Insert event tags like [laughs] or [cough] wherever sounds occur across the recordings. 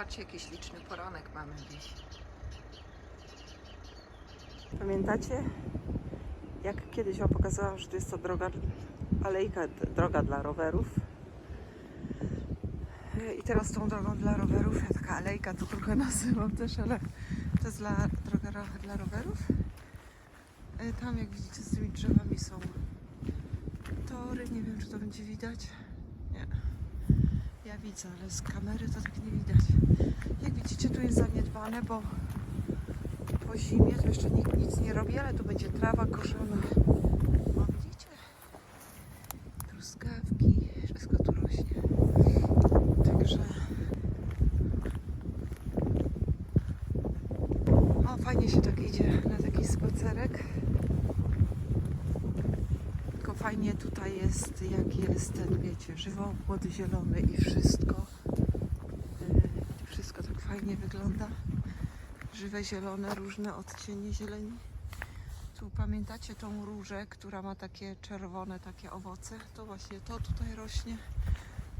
Patrzcie, jaki poranek mamy dziś. Pamiętacie, jak kiedyś Wam pokazałam, że to jest to droga, alejka, droga dla rowerów? I teraz tą drogą dla rowerów, ja taka alejka to trochę nazywam też, ale to jest dla, droga ro- dla rowerów. E, Tam, jak widzicie, z tymi drzewami są tory. Nie wiem, czy to będzie widać. Ja widzę, ale z kamery to tak nie widać. Jak widzicie, tu jest zaniedbane, bo po zimie to jeszcze nikt nic nie robi, ale tu będzie trawa koszona. O, widzicie? Truskawki, wszystko tu rośnie. Także... O, fajnie się tak idzie na taki spacerek. Fajnie tutaj jest, jak jest ten, wiecie, żywopłot zielony i wszystko. Yy, Wszystko tak fajnie wygląda żywe zielone, różne odcienie zieleni. Tu pamiętacie tą różę, która ma takie czerwone takie owoce? To właśnie to tutaj rośnie.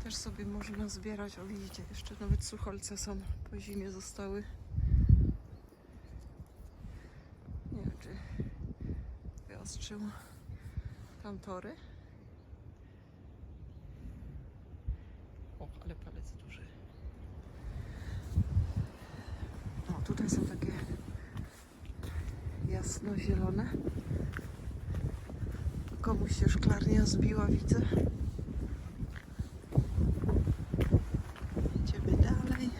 Też sobie można zbierać. O widzicie, jeszcze nawet sucholce są po zimie zostały. Nie wiem, czy wyostrzył tam tory. O, ale palec duży. O, tutaj są takie jasno-zielone. Komuś się szklarnia zbiła, widzę. Idziemy dalej.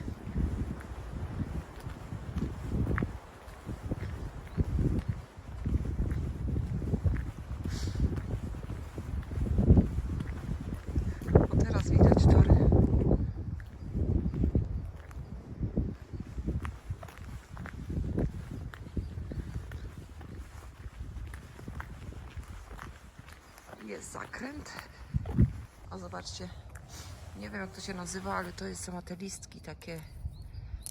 O, teraz widać tory. Zakręt. O, zobaczcie. Nie wiem jak to się nazywa, ale to jest, są te listki takie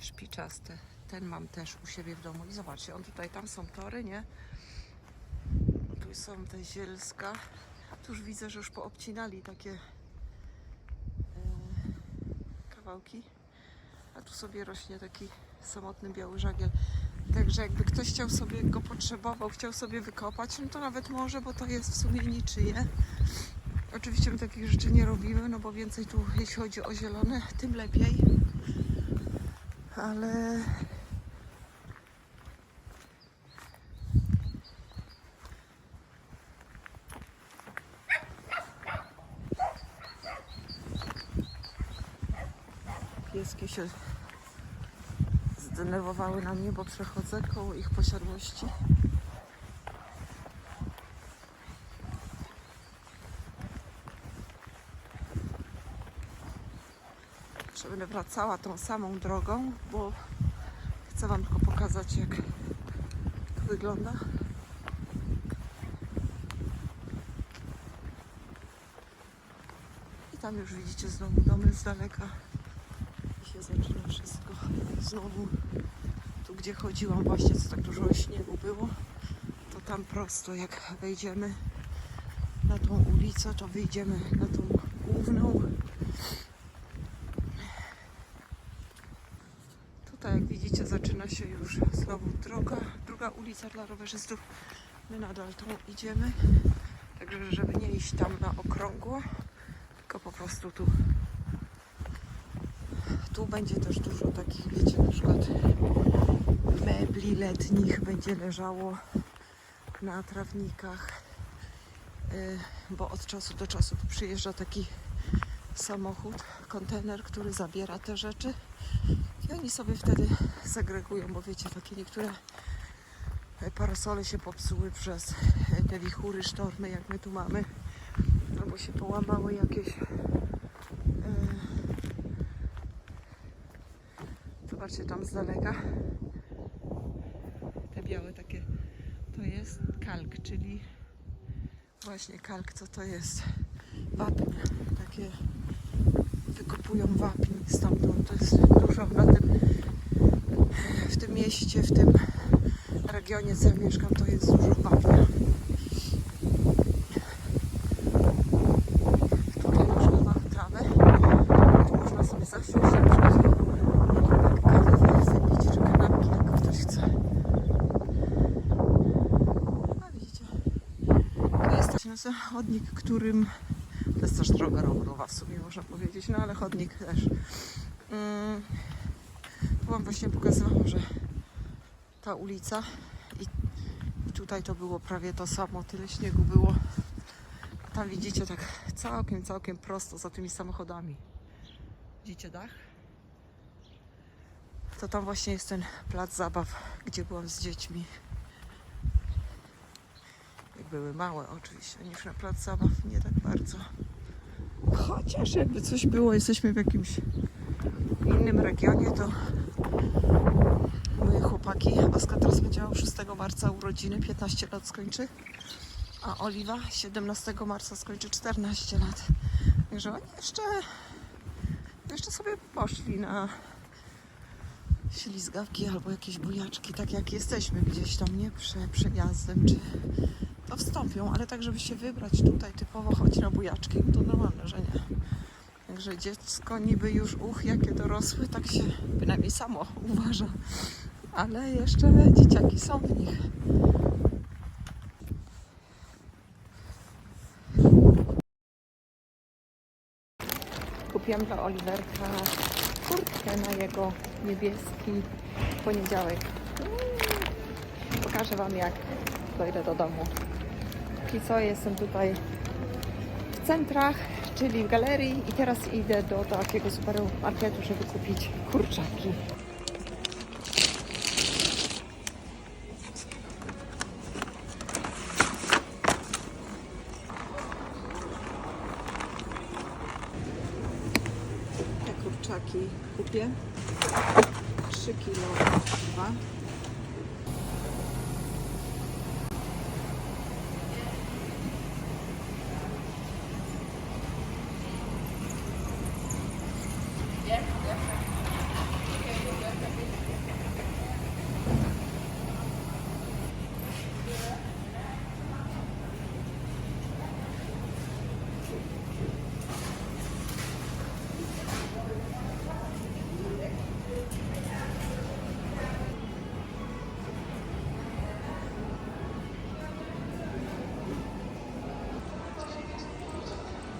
szpiczaste. Ten mam też u siebie w domu. I zobaczcie, on tutaj, tam są tory, nie? Tu są te zielska. Tu już widzę, że już poobcinali takie e, kawałki. A tu sobie rośnie taki samotny biały żagiel. Także jakby ktoś chciał sobie go potrzebował, chciał sobie wykopać, no to nawet może, bo to jest w sumie niczyje. Oczywiście my takich rzeczy nie robimy, no bo więcej tu, jeśli chodzi o zielone, tym lepiej. Ale pieski się zdenerwowały na mnie, bo przechodzę koło ich posiadłości. Że będę wracała tą samą drogą, bo chcę Wam tylko pokazać, jak to wygląda. I tam już widzicie znowu domy z daleka. I się zaczyna wszystko znowu gdzie chodziłam właśnie, co tak dużo śniegu było, to tam prosto jak wejdziemy na tą ulicę, to wyjdziemy na tą główną. Tutaj jak widzicie zaczyna się już znowu droga, druga ulica dla rowerzystów. My nadal tą idziemy, także żeby nie iść tam na okrągło, tylko po prostu tu tu będzie też dużo takich, wiecie, na przykład mebli letnich będzie leżało na trawnikach, y, bo od czasu do czasu przyjeżdża taki samochód, kontener, który zabiera te rzeczy i oni sobie wtedy segregują, bo wiecie, takie niektóre parasole się popsuły przez te wichury, sztormy, jak my tu mamy, albo się połamały jakieś e, Zobaczcie tam z daleka. Białe takie. To jest kalk, czyli właśnie kalk, co to jest? Wapń. Takie wykopują wapń stamtąd. To jest dużo na tym w tym mieście, w tym regionie, co ja mieszkam, to jest dużo wapnia. Tutaj można na trawę. Tu można sobie zasiąść na przykład To chodnik, którym to jest też droga rowerowa w sumie można powiedzieć, no ale chodnik też. Mm, tu wam właśnie pokazywałam, że ta ulica i tutaj to było prawie to samo, tyle śniegu było. A tam widzicie tak całkiem, całkiem prosto za tymi samochodami. Widzicie dach? To tam właśnie jest ten plac zabaw, gdzie byłam z dziećmi. Były małe oczywiście, niż na plac zabaw, nie tak bardzo. Chociaż jakby coś było, jesteśmy w jakimś innym regionie, to moje chłopaki, Oskar teraz będzie miał 6 marca urodziny, 15 lat skończy, a Oliwa 17 marca skończy 14 lat. Także oni jeszcze, jeszcze sobie poszli na ślizgawki albo jakieś bujaczki, tak jak jesteśmy gdzieś tam, nie? Prze, przejazdem, czy to wstąpią, ale tak, żeby się wybrać tutaj typowo choć na bujaczki, no to normalne, że nie. Także dziecko niby już uch, jakie dorosły, tak się bynajmniej samo uważa. Ale jeszcze dzieciaki są w nich. Kupiłam dla Oliverka kurtkę na jego niebieski poniedziałek. Mm. Pokażę Wam jak dojdę do domu. Póki co jestem tutaj w centrach, czyli w galerii i teraz idę do takiego supermarketu, żeby kupić kurczaki. Te kurczaki kupię. 3 kilo, 2.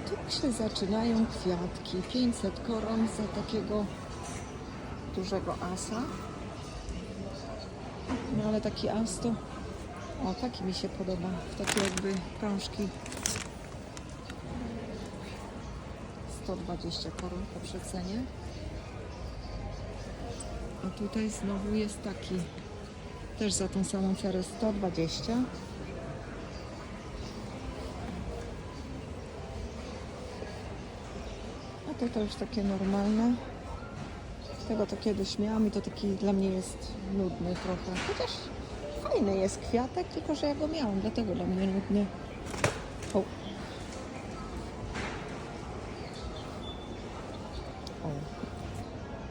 Tu się zaczynają kwiatki. 500 koron za takiego dużego asa. No ale taki as to... O, taki mi się podoba. Takie jakby krążki. 120 koron po przecenie. A tutaj znowu jest taki. Też za tą samą cenę 120. To już takie normalne. Tego to kiedyś miałam i to taki dla mnie jest nudny trochę. Chociaż fajny jest kwiatek, tylko że ja go miałam, dlatego dla mnie nudny. O. O.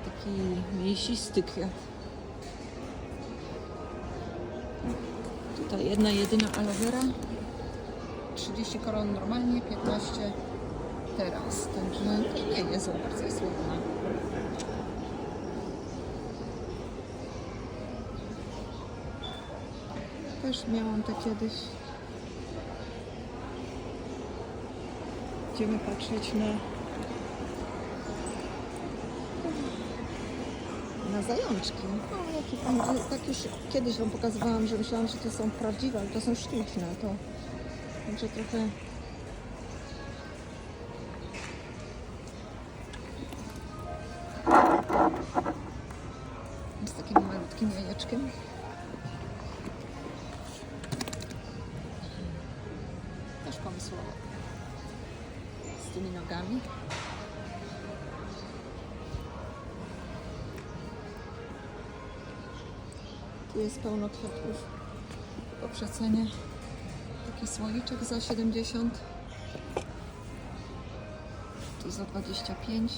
Taki mięsisty kwiat. Tutaj jedna jedyna aloe vera. 30 koron normalnie, 15 teraz. Także nie jest zła, bardzo jest ładna. Też miałam to kiedyś. Idziemy patrzeć na na zajączki. O, jakie fajne. Ale tak już kiedyś Wam pokazywałam, że myślałam, że to są prawdziwe, ale to są sztuczne. To Także trochę jajeczkiem. Też pomysłowo. Z tymi nogami. Tu jest pełno kwiatków po przecenie. Taki słoiczek za 70. Tu za 25.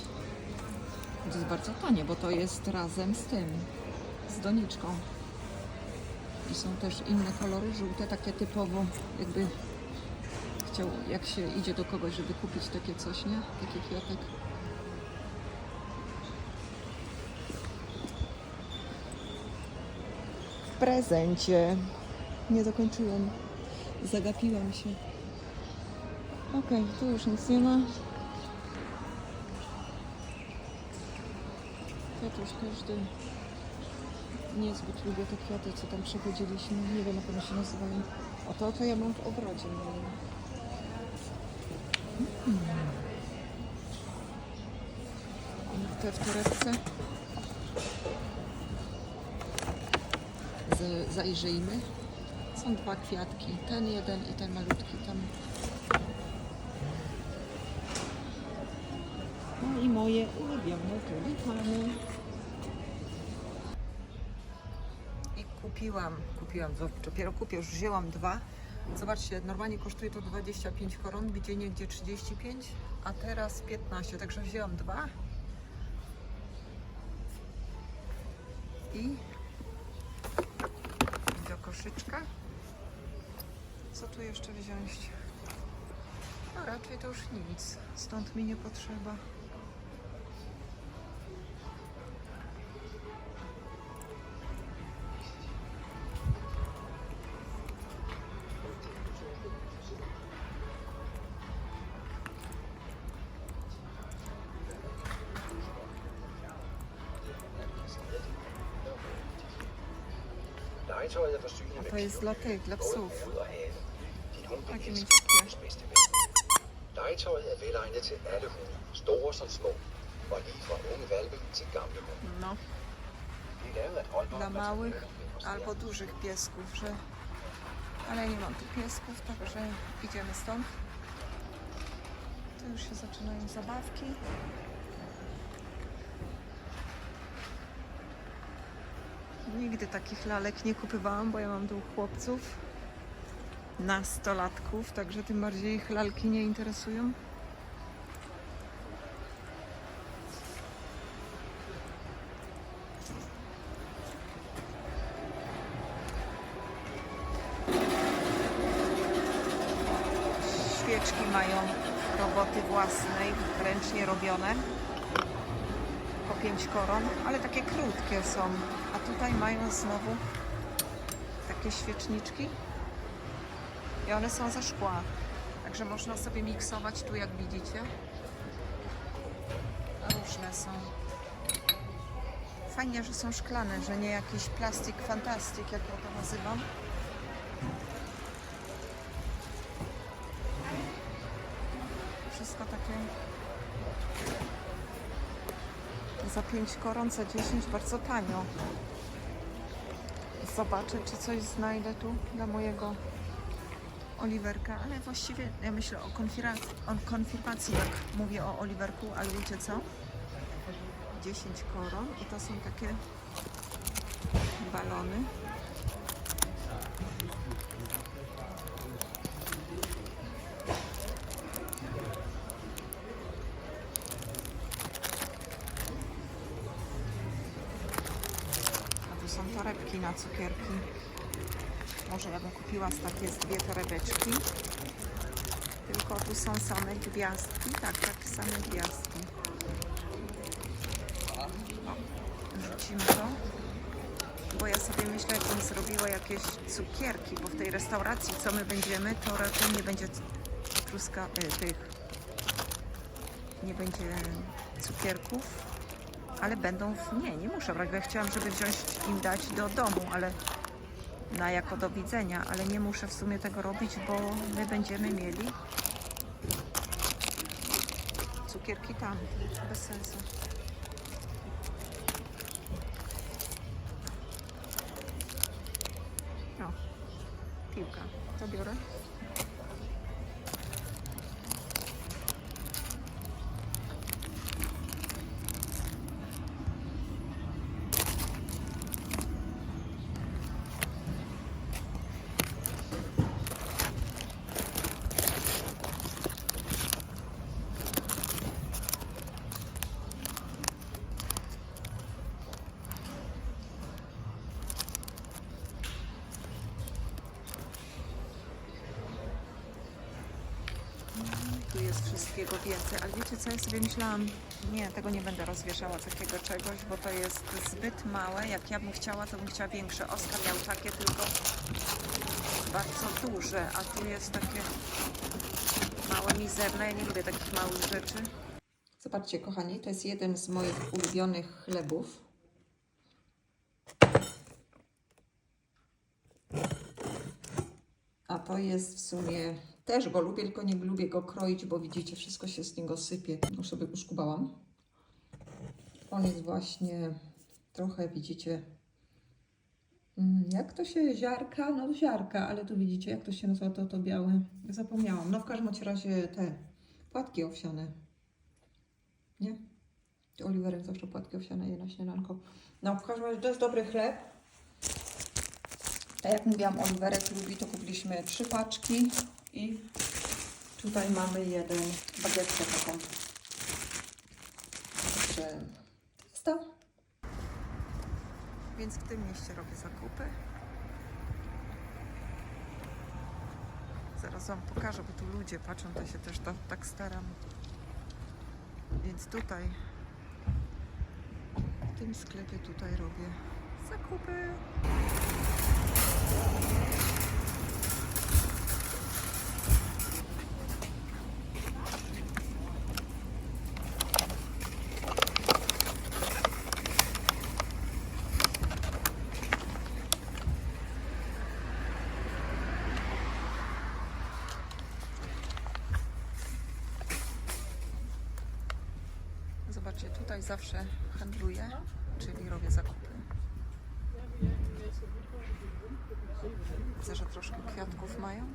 To jest bardzo tanie, bo to jest razem z tym, z doniczką. I są też inne kolory, żółte, takie typowo jakby chciał, jak się idzie do kogoś, żeby kupić takie coś, nie? Taki kwiatek. W prezencie. Nie dokończyłam. Zagapiłam się. Okej, tu już nic nie ma. Kwiatuś każdy. Niezbyt lubię te kwiaty, co tam przechodziliśmy. Nie wiem, jak one się nazywają. O to, to ja mam w ogrodzie. Mm. Te w torebce. Zajrzyjmy. Są dwa kwiatki. Ten jeden i ten malutki tam. No i moje ulubione tulipany. Kupiłam, kupiłam, dopiero kupię, już wzięłam dwa. Zobaczcie, normalnie kosztuje to 25 koron, gdzie niegdzie 35, a teraz 15, także wzięłam dwa. I do koszyczka. Co tu jeszcze wziąć? No raczej to już nic, stąd mi nie potrzeba. Jest dla tych, dla psów. Takie mięciutkie. Legetøjet er velegnet til alle hunde, store som små, og lige fra unge valpe til gamle hunde. No, er dla małych materiale, albo dużych piesków, że... Ale nie mam tu piesków, także idziemy stąd. Tu już się zaczynają zabawki. Nigdy takich lalek nie kupywałam, bo ja mam dwóch chłopców, nastolatków, także tym bardziej ich lalki nie interesują. Świeczki mają roboty własnej, ręcznie robione. 5 koron, ale takie krótkie są. A tutaj mają znowu takie świeczniczki. I one są ze szkła. Także można sobie miksować tu, jak widzicie. Różne są. Fajnie, że są szklane, że nie jakiś plastik fantastik, jak ja to nazywam. Wszystko takie za 5 koron, za 10 bardzo tanio. Zobaczę, czy coś znajdę tu dla mojego Oliverka, ale właściwie ja myślę o, o konfirmacji, jak mówię o Oliverku, ale wiecie co? 10 koron i to są takie balony. Torebki na cukierki. Może ja bym kupiła z takie dwie torebeczki. Tylko tu są same gwiazdki. Tak, takie same gwiazdki. Rzucimy to. Bo ja sobie myślę, jakbym zrobiła jakieś cukierki, bo w tej restauracji, co my będziemy, to raczej nie będzie truska, y, tych, nie będzie cukierków, ale będą, w, nie, nie muszę brać, bo ja chciałam, żeby wziąć im dać do domu, ale na jako do widzenia, ale nie muszę w sumie tego robić, bo my będziemy mieli cukierki tam, bez sensu. O, piłka, to biorę. Tu jest wszystkiego więcej, ale wiecie co, ja sobie myślałam, nie, tego nie będę rozwieszała takiego czegoś, bo to jest zbyt małe. Jak ja bym chciała, to bym chciała większe. Oskar miał takie tylko bardzo duże, a tu jest takie małe mi mizerna. Ja nie lubię takich małych rzeczy. Zobaczcie, kochani, to jest jeden z moich ulubionych chlebów. A to jest w sumie, też go lubię, tylko nie lubię go kroić, bo widzicie, wszystko się z niego sypie. Już sobie uszkubałam. On jest właśnie trochę, widzicie, mm, jak to się, ziarka? No ziarka, ale tu widzicie, jak to się nazywa, to, to białe. Zapomniałam. No w każdym razie te płatki owsiane. Nie? Oliwerek zawsze płatki owsiane je na śniadanko. No w każdym razie to jest dobry chleb. Tak jak mówiłam, Oliwerek lubi, to kupiliśmy trzy paczki i tutaj mamy jeden bagietkę taką. Jest to. Więc w tym mieście robię zakupy. Zaraz Wam pokażę, bo tu ludzie patrzą, to się też to, tak staram. Więc tutaj, w tym sklepie tutaj robię zakupy. Zobaczcie, tutaj zawsze handluję, czyli robię zakupy. Widzę, że troszkę kwiatków mają.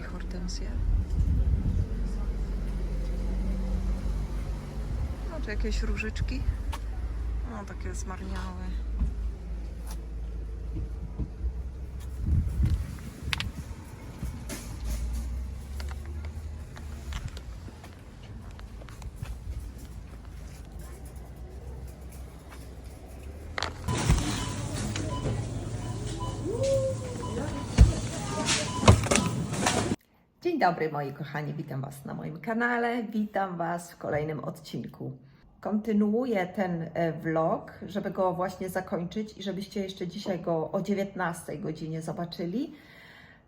I hortensje. No, tu jakieś różyczki. No, takie zmarniałe. Dobry moi kochani, witam Was na moim kanale, witam Was w kolejnym odcinku. Kontynuuję ten e, vlog, żeby go właśnie zakończyć i żebyście jeszcze dzisiaj go o 19 godzinie zobaczyli.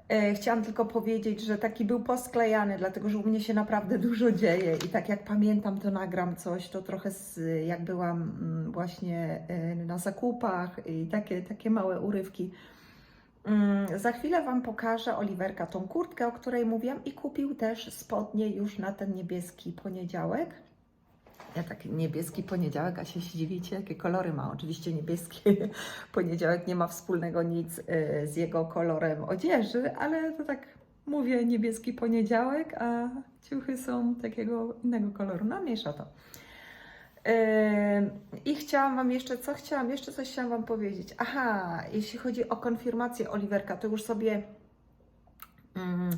E, Chciałam tylko powiedzieć, że taki był posklejany, dlatego że u mnie się naprawdę [laughs] dużo dzieje i tak jak pamiętam, to nagram coś, to trochę z, jak byłam mm, właśnie e, na zakupach i takie, takie małe urywki. Mm, Za chwilę Wam pokażę Oliwerka tą kurtkę, o której mówiłam i kupił też spodnie już na ten niebieski poniedziałek. Ja taki niebieski poniedziałek, a się zdziwicie, jakie kolory ma. Oczywiście niebieski [laughs] poniedziałek nie ma wspólnego nic y, z jego kolorem odzieży, ale to tak mówię niebieski poniedziałek, a ciuchy są takiego innego koloru. No mniejsza to. Yy, I chciałam Wam jeszcze, co chciałam? Jeszcze coś chciałam Wam powiedzieć. Aha, jeśli chodzi o konfirmację Oliverka, to już sobie. Mm,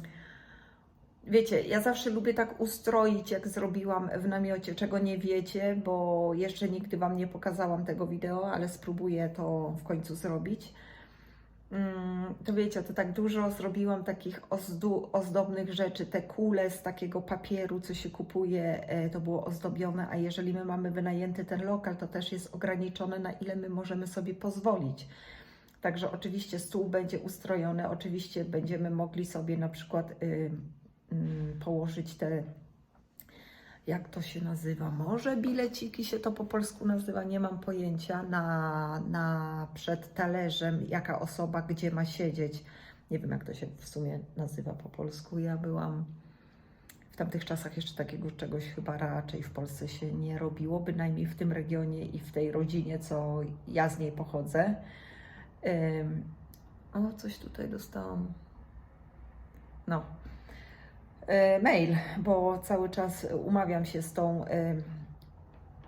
wiecie, ja zawsze lubię tak ustroić, jak zrobiłam w namiocie, czego nie wiecie, bo jeszcze nigdy Wam nie pokazałam tego wideo, ale spróbuję to w końcu zrobić. Mm, to wiecie, to tak dużo zrobiłam takich ozdu, ozdobnych rzeczy. Te kule z takiego papieru, co się kupuje, e, to było ozdobione, a jeżeli my mamy wynajęty ten lokal, to też jest ograniczone, na ile my możemy sobie pozwolić. Także oczywiście stół będzie ustrojony, oczywiście będziemy mogli sobie na przykład y, mm, położyć te, jak to się nazywa, może bileciki się to po polsku nazywa, nie mam pojęcia, na, na przed talerzem, jaka osoba gdzie ma siedzieć. Nie wiem, jak to się w sumie nazywa po polsku. Ja byłam w tamtych czasach jeszcze takiego czegoś chyba raczej w Polsce się nie robiło, bynajmniej w tym regionie i w tej rodzinie, co ja z niej pochodzę. Ym, o, coś tutaj dostałam. No. E, mail, bo cały czas umawiam się z tą, e,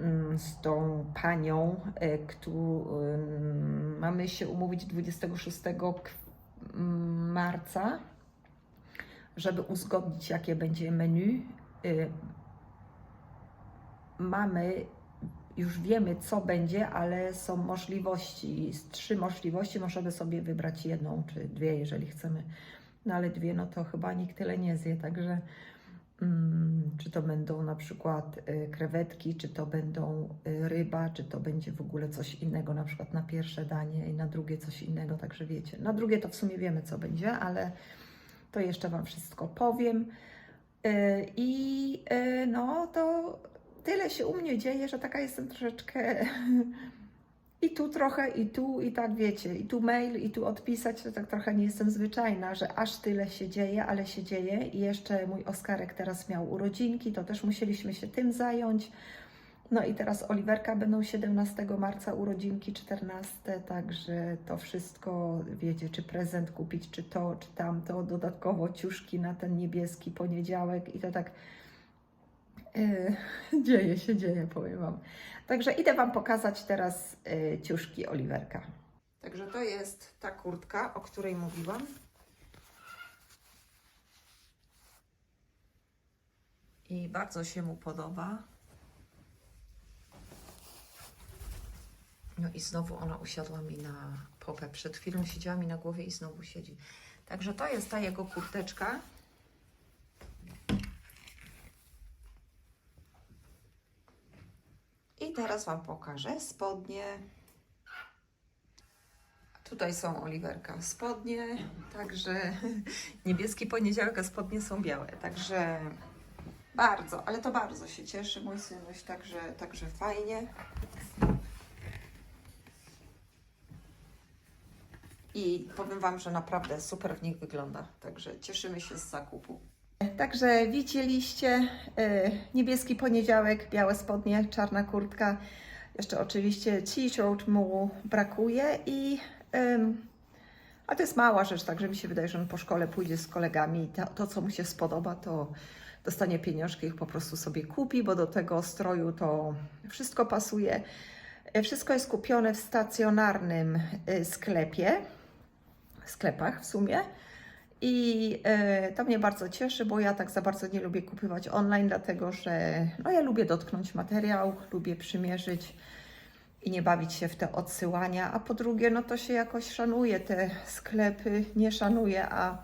mm, z tą panią, e, którą mamy się umówić 26 k- mm, marca, żeby uzgodnić, jakie będzie menu. Mamy, już wiemy, co będzie, ale są możliwości, trzy możliwości, możemy sobie wybrać jedną czy dwie, jeżeli chcemy. No ale dwie, no to chyba nikt tyle nie zje, także mm, czy to będą na przykład y, krewetki, czy to będą y, ryba, czy to będzie w ogóle coś innego, na przykład na pierwsze danie i na drugie coś innego, także wiecie. Na drugie to w sumie wiemy, co będzie, ale to jeszcze Wam wszystko powiem. Y, I no to tyle się u mnie dzieje, że taka jestem troszeczkę [laughs] i tu trochę, i tu, i tak wiecie, i tu mail, i tu odpisać, to tak trochę nie jestem zwyczajna, że aż tyle się dzieje, ale się dzieje. I jeszcze mój Oskarek teraz miał urodzinki, to też musieliśmy się tym zająć. No i teraz Oliwerka będą 17 marca urodzinki, 14, także to wszystko, wiecie, czy prezent kupić, czy to, czy tamto, dodatkowo ciuszki na ten niebieski poniedziałek i to tak yy, [laughs] dzieje się, dzieje, powiem Wam. Także idę Wam pokazać teraz yy, ciuszki Oliwerka. Także to jest ta kurtka, o której mówiłam. I bardzo się mu podoba. No i znowu ona usiadła mi na popę. Przed chwilą siedziała mi na głowie i znowu siedzi. Także to jest ta jego kurteczka. I teraz Wam pokażę spodnie. Tutaj są Oliwerka spodnie, także [laughs] niebieski poniedziałek, a spodnie są białe, także bardzo, ale to bardzo się cieszy mój synuś, także, także fajnie. I powiem Wam, że naprawdę super w nich wygląda, także cieszymy się z zakupu. Także widzieliście y, niebieski poniedziałek, białe spodnie, czarna kurtka. Jeszcze oczywiście t-shirt mu brakuje i a to jest mała rzecz, także mi się wydaje, że on po szkole pójdzie z kolegami i to, to co mu się spodoba, to dostanie pieniążki, ich po prostu sobie kupi, bo do tego stroju to wszystko pasuje. Y, Wszystko jest kupione w stacjonarnym y, sklepie, sklepach w sumie. I e, to mnie bardzo cieszy, bo ja tak za bardzo nie lubię kupywać online, dlatego że no, ja lubię dotknąć materiał, lubię przymierzyć i nie bawić się w te odsyłania. A po drugie, no to się jakoś szanuje te sklepy, nie szanuje, a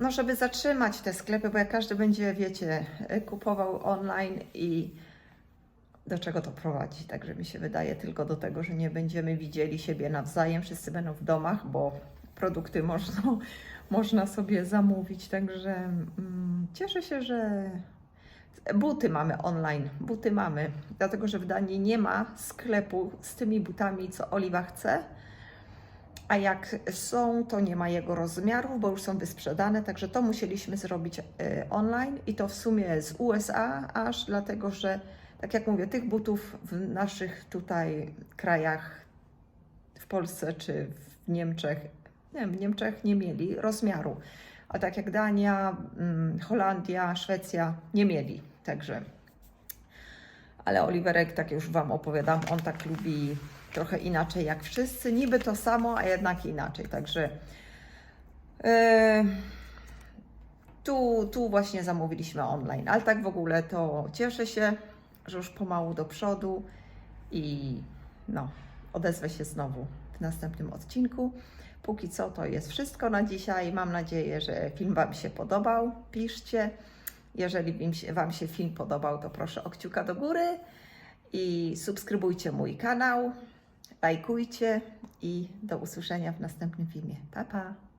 no żeby zatrzymać te sklepy, bo jak każdy będzie, wiecie, e, kupował online i do czego to prowadzi. Także mi się wydaje tylko do tego, że nie będziemy widzieli siebie nawzajem, wszyscy będą w domach, bo produkty można, [laughs] można sobie zamówić. Także mm, cieszę się, że buty mamy online. Buty mamy, dlatego że w Danii nie ma sklepu z tymi butami, co Oliwa chce. A jak są, to nie ma jego rozmiarów, bo już są wysprzedane, także to musieliśmy zrobić e, online i to w sumie z USA, aż dlatego, że tak jak mówię, tych butów w naszych tutaj krajach, w Polsce czy w Niemczech, nie w Niemczech nie mieli rozmiaru. A tak jak Dania, mm, Holandia, Szwecja nie mieli. Także. Ale Oliverek, tak już Wam opowiadam, on tak lubi trochę inaczej jak wszyscy. Niby to samo, a jednak inaczej. Także. e, tu, tu właśnie zamówiliśmy online, ale tak w ogóle to cieszę się, że już pomału do przodu i no, odezwę się znowu w następnym odcinku. Póki co to jest wszystko na dzisiaj. Mam nadzieję, że film Wam się podobał. Piszcie. Jeżeli wam się, film podobał, to proszę o kciuka do góry i subskrybujcie mój kanał, lajkujcie i do usłyszenia w następnym filmie. Pa, pa!